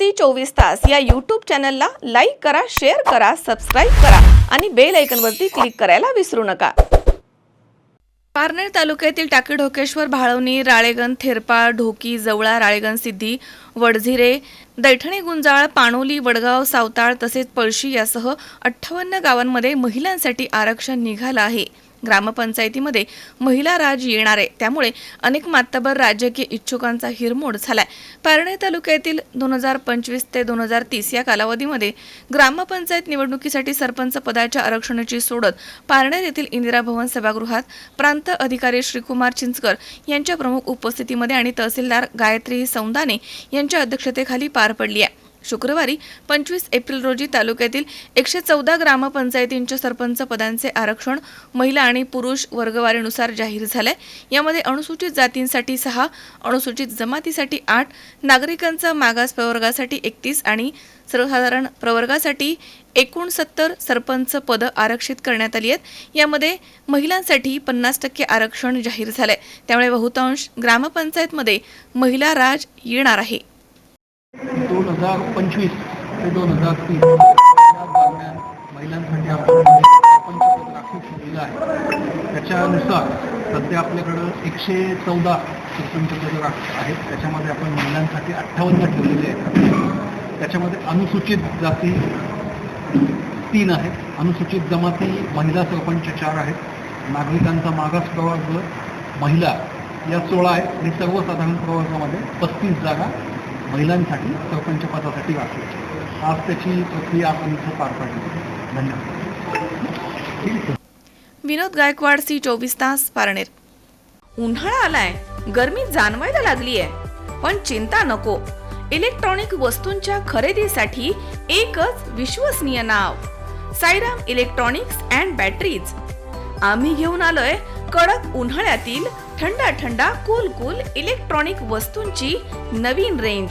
C चोवीस तास या यूट्यूब चॅनलला लाईक करा शेअर करा सबस्क्राईब करा आणि बेल आयकॉनवरती क्लिक करायला विसरू नका. पारनेर तालुक्यातील टाकी ढोकेश्वर भाळवणी राळेगण थेरपा ढोकी जवळा राळेगण सिद्धी वडझिरे दैठणे गुंजाळ पाणोली वडगाव सावताळ तसेच पळशी यासह अठ्ठावन्न गावांमध्ये महिलांसाठी आरक्षण निघालं आहे. ग्रामपंचायतीमध्ये महिला राज येणार आहे. त्यामुळे अनेक मातबर राजकीय इच्छुकांचा हिरमोड झालाय. पारणे तालुक्यातील दोन हजार पंचवीस ते दोन हजार तीस या कालावधीमध्ये ग्रामपंचायत निवडणुकीसाठी सरपंच पदाच्या आरक्षणाची सोडत पारणे येथील इंदिरा भवन सभागृहात प्रांत अधिकारी श्रीकुमार चिंचकर यांच्या प्रमुख उपस्थितीमध्ये आणि तहसीलदार गायत्री सौंदाने यांच्या अध्यक्षतेखाली पार पडली आहे. शुक्रवारी पंचवीस एप्रिल रोजी तालुक्यातील एकशे चौदा ग्रामपंचायतींच्या सरपंच पदांचे आरक्षण महिला आणि पुरुष वर्गवारीनुसार जाहीर झालंय. यामध्ये अनुसूचित जातींसाठी सहा अनुसूचित जमातीसाठी आठ नागरिकांचा मागास प्रवर्गासाठी एकतीस आणि सर्वसाधारण प्रवर्गासाठी एकोणसत्तर सरपंच पदं आरक्षित करण्यात आली आहेत. यामध्ये महिलांसाठी पन्नास टक्के आरक्षण जाहीर झालंय. त्यामुळे बहुतांश ग्रामपंचायतमध्ये महिला राज येणार आहे. दोन हजार पंचवीस ते दोन हजार तीस या दरम्यान महिलांसाठी आपण पंचपद राखीव ठेवलेलं आहे. त्याच्यानुसार सध्या आपल्याकडं एकशे चौदा सरपंच राखीव आहेत. त्याच्यामध्ये आपण महिलांसाठी अठ्ठावन्न ठेवलेले आहेत. त्याच्यामध्ये अनुसूचित जाती तीन आहेत. अनुसूचित जमाती महिला सरपंच चार आहेत. नागरिकांचा मागास प्रवर्ग महिला या सोळा आहेत. आणि सर्वसाधारण प्रवर्गामध्ये पस्तीस जागा महिलांसाठी सरपंच पदासाठी वाचली आज त्याची प्रक्रिया आपण इथं पार पाडली. धन्यवाद. विनोद गायकवाड सी चोवीस तास पारनेर. उन्हाळा आलाय. गर्मी जाणवायला लागलीय. पण चिंता नको. इलेक्ट्रॉनिक वस्तूंच्या खरेदीसाठी एकच विश्वसनीय नाव. Sairam electronics and batteries. आम्ही घेऊन आलोय कडक उन्हाळ्यातील थंडा थंडा कूल कूल इलेक्ट्रॉनिक वस्तूंची नवीन range